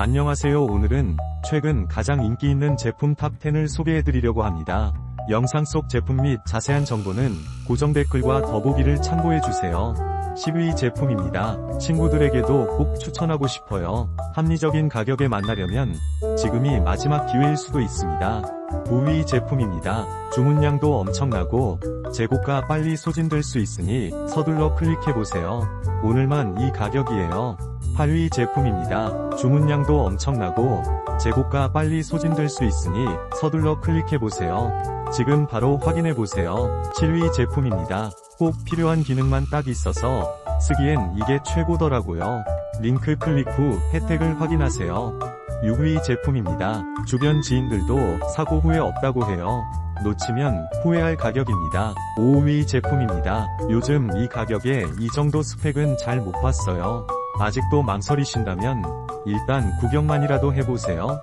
안녕하세요 오늘은 최근 가장 인기 있는 제품 탑10을 소개해드리려고 합니다. 영상 속 제품 및 자세한 정보는 고정 댓글과 더보기를 참고해주세요. 10위 제품입니다. 친구들에게도 꼭 추천하고 싶어요. 합리적인 가격에 만나려면 지금이 마지막 기회일 수도 있습니다. 9위 제품입니다. 주문량도 엄청나고 재고가 빨리 소진될 수 있으니 서둘러 클릭해보세요. 오늘만 이 가격이에요. 8위 제품입니다. 주문량도 엄청나고 재고가 빨리 소진될 수 있으니 서둘러 클릭해보세요. 지금 바로 확인해보세요. 7위 제품입니다. 꼭 필요한 기능만 딱 있어서 쓰기엔 이게 최고더라고요. 링크 클릭 후 혜택을 확인하세요. 6위 제품입니다. 주변 지인들도 사고 후회 없다고 해요. 놓치면 후회할 가격입니다. 5위 제품입니다. 요즘 이 가격에 이 정도 스펙은 잘 못 봤어요. 아직도 망설이신다면 일단 구경만이라도 해보세요.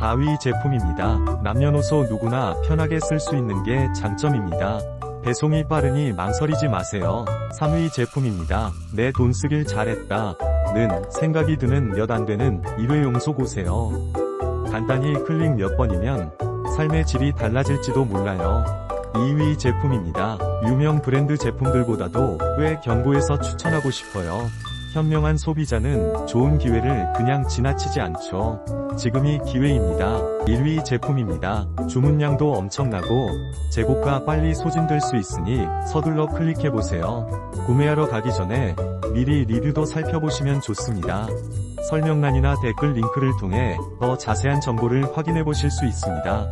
4위 제품입니다. 남녀노소 누구나 편하게 쓸 수 있는 게 장점입니다. 배송이 빠르니 망설이지 마세요. 3위 제품입니다. 내 돈 쓰길 잘했다. 는 생각이 드는 몇 안 되는 일회용 속옷이에요. 간단히 클릭 몇 번이면 삶의 질이 달라질지도 몰라요. 2위 제품입니다. 유명 브랜드 제품들보다도 왜 경고에서 추천하고 싶어요. 현명한 소비자는 좋은 기회를 그냥 지나치지 않죠. 지금이 기회입니다. 1위 제품입니다. 주문량도 엄청나고 재고가 빨리 소진될 수 있으니 서둘러 클릭해보세요. 구매하러 가기 전에 미리 리뷰도 살펴보시면 좋습니다. 설명란이나 댓글 링크를 통해 더 자세한 정보를 확인해 보실 수 있습니다.